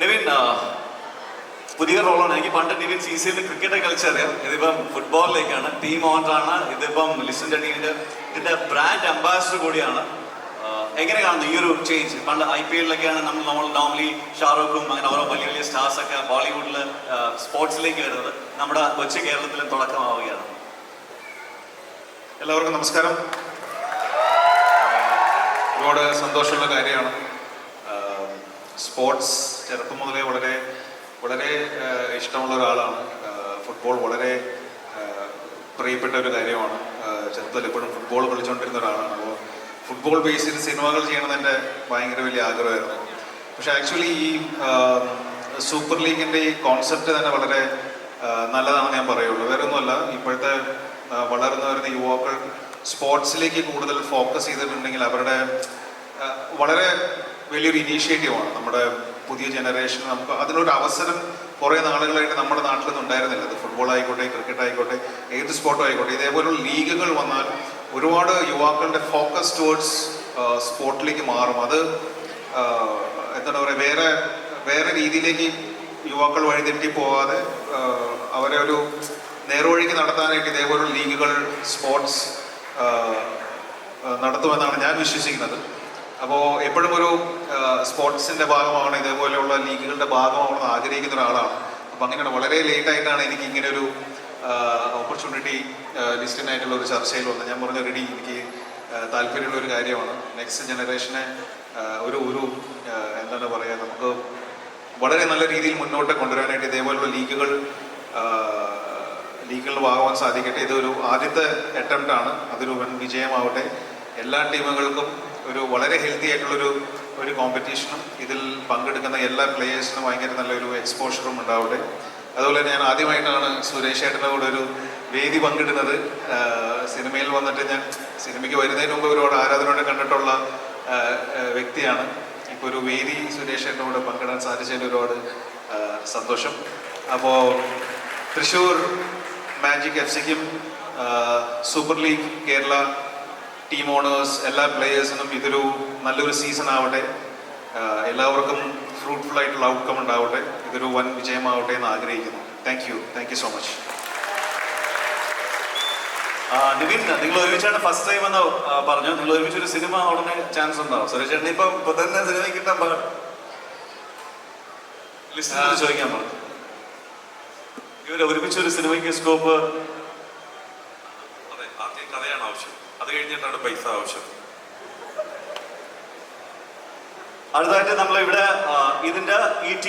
നിവിൻ പുതിയ റോളാണ്. എനിക്ക് പണ്ട് നിവിൻ സി സിയിൽ ക്രിക്കറ്റ് കളിച്ചറിയാം ഇതിപ്പം ഫുട്ബോളിലേക്കാണ് ടീം ഓണറാണ് ഇതിപ്പം ലിസ്റ്റൻ ടീമിന്റെ ഇതിന്റെ ബ്രാൻഡ് അംബാസിഡർ കൂടിയാണ്. എങ്ങനെ കാണുന്നു ഈ ഒരു ചേഞ്ച് പണ്ട് ഐ പി എല്ലിലൊക്കെയാണ് നമ്മൾ നമ്മൾ നോർമലി ഷാറൂഖും അങ്ങനെ ഓരോ വലിയ വലിയ സ്റ്റാർസ് ഒക്കെ ബോളിവുഡിൽ സ്പോർട്സിലേക്ക് വരുന്നത്. നമ്മുടെ കൊച്ചു കേരളത്തിലും തുടക്കമാവുകയാണ്. എല്ലാവർക്കും നമസ്കാരം. ഒരുപാട് സന്തോഷമുള്ള കാര്യമാണ്. സ്പോർട്സ് ചെറുപ്പം മുതലേ വളരെ വളരെ ഇഷ്ടമുള്ള ഒരാളാണ്. ഫുട്ബോൾ വളരെ പ്രിയപ്പെട്ട ഒരു കാര്യമാണ്. ചെറുപ്പത്തിൽ എപ്പോഴും ഫുട്ബോൾ കളിച്ചുകൊണ്ടിരുന്ന ഒരാളാണ്. അപ്പോൾ ഫുട്ബോൾ ബേസ് ചെയ്ത് സിനിമകൾ ചെയ്യണമെന്ന് എന്റെ ഭയങ്കര വലിയ ആഗ്രഹമായിരുന്നു. പക്ഷെ ആക്ച്വലി ഈ സൂപ്പർ ലീഗിന്റെ ഈ കോൺസെപ്റ്റ് തന്നെ വളരെ നല്ലതാണെന്ന് ഞാൻ പറയുള്ളൂ. വേറെ ഒന്നുമല്ല ഇപ്പോഴത്തെ വളർന്നു വരുന്ന യുവാക്കൾ സ്പോർട്സിലേക്ക് കൂടുതൽ ഫോക്കസ് ചെയ്തിട്ടുണ്ടെങ്കിൽ അവരുടെ വളരെ വലിയൊരു ഇനീഷ്യേറ്റീവാണ്. നമ്മുടെ പുതിയ ജനറേഷൻ നമുക്ക് അതിനൊരു അവസരം കുറേ നാളുകളായിട്ട് നമ്മുടെ നാട്ടിലൊന്നും ഉണ്ടായിരുന്നില്ല അത് ഫുട്ബോൾ ആയിക്കോട്ടെ ക്രിക്കറ്റ് ആയിക്കോട്ടെ ഏത് സ്പോർട്ടും ആയിക്കോട്ടെ ഇതേപോലുള്ള ലീഗുകൾ വന്നാൽ ഒരുപാട് യുവാക്കളുടെ ഫോക്കസ് ടുവേർഡ്സ് സ്പോർട്ടിലേക്ക് മാറും. അത് എന്താണ് പറയുക വേറെ വേറെ രീതിയിലേക്ക് യുവാക്കൾ വഴിതെറ്റി പോകാതെ അവരെ ഒരു നേർവഴിക്ക് നടത്താനായിട്ട് ഇതേപോലുള്ള ലീഗുകൾ സ്പോർട്സ് നടത്തുമെന്നാണ് ഞാൻ വിശ്വസിക്കുന്നത്. അപ്പോൾ എപ്പോഴും ഒരു സ്പോർട്സിന്റെ ഭാഗമാണ് ഇതേപോലെയുള്ള ലീഗുകളുടെ ഭാഗമാണെന്ന് ആഗ്രഹിക്കുന്ന ഒരാളാണ്. അപ്പോൾ അങ്ങനെയാണ് വളരെ ലേറ്റായിട്ടാണ് എനിക്ക് ഇങ്ങനെ ഒരു ഓപ്പർച്യൂണിറ്റി ലിസ്റ്റിനായിട്ടുള്ള ഒരു ചർച്ചയിൽ വന്നത്. ഞാൻ പറഞ്ഞ റെഡി എനിക്ക് താല്പര്യമുള്ള ഒരു കാര്യമാണ്. നെക്സ്റ്റ് ജനറേഷനെ ഒരു ഒരു എന്താണ് പറയുക നമുക്ക് വളരെ നല്ല രീതിയിൽ മുന്നോട്ട് കൊണ്ടുവരാനായിട്ട് ഇതേപോലുള്ള ലീഗുകൾ ലീഗുകളുടെ ഭാഗമാകാൻ സാധിക്കട്ടെ. ഇതൊരു ആദ്യത്തെ അറ്റംപ്റ്റാണ് അതൊരു വൻ വിജയമാവട്ടെ. എല്ലാ ടീമുകൾക്കും ഒരു വളരെ ഹെൽത്തി ആയിട്ടുള്ളൊരു ഒരു കോമ്പറ്റീഷനും ഇതിൽ പങ്കെടുക്കുന്ന എല്ലാ പ്ലേയേഴ്സിനും ഭയങ്കര നല്ലൊരു എക്സ്പോഷറും ഉണ്ടാവട്ടെ. അതുപോലെ ഞാൻ ആദ്യമായിട്ടാണ് സുരേഷ് ഏട്ടന്റെ കൂടെ ഒരു വേദി പങ്കിടുന്നത്. സിനിമയിൽ വന്നിട്ട് ഞാൻ സിനിമയ്ക്ക് വരുന്നതിന് മുമ്പ് ഒരുപാട് ആരാധനയോടെ കണ്ടിട്ടുള്ള വ്യക്തിയാണ്. ഇപ്പോൾ ഒരു വേദി സുരേഷ് ഏട്ടന്റെ കൂടെ പങ്കിടാൻ സാധിച്ചതിൽ ഒരുപാട് സന്തോഷം. അപ്പോൾ Thrissur magic F സിക്കും super league Kerala team owners എല്ലാ പ്ലേയേഴ്സിനും ഇതൊരു നല്ലൊരു സീസൺ ആവട്ടെ. എല്ലാവർക്കും ഫ്രൂട്ട്ഫുൾ ആയിട്ടുള്ള ഔട്ട്കം ഉണ്ടാവട്ടെ. ഇതൊരു വൻ വിജയമാവട്ടെ എന്ന് ആഗ്രഹിക്കുന്നു. Thank you thank you so much Nivin നിങ്ങൾ ഒരുമിച്ചാണ് ഫസ്റ്റ് ടൈം എന്ന് പറഞ്ഞു. നിങ്ങൾ ഒരുമിച്ച് ഒരു സിനിമ ഉടനെ ചാൻസ് ഉണ്ടാവും സുരേഷ് ചേട്ടൻ ഇപ്പം ഇപ്പൊ തന്നെ സിനിമ കിട്ടാൻ പാടും ചോദിക്കാൻ പറഞ്ഞു. ഇവർ ഒരുമിച്ച് ഒരു സിനിമയ്ക്ക് സ്കോപ്പ് അതെ ആദ്യം കഥയാണ് ആവശ്യം കഴിഞ്ഞിട്ടാണ് പൈസ ആവശ്യം. അടുത്തായിട്ട് നമ്മൾ ഇവിടെ ഇതിന്റെ ഈ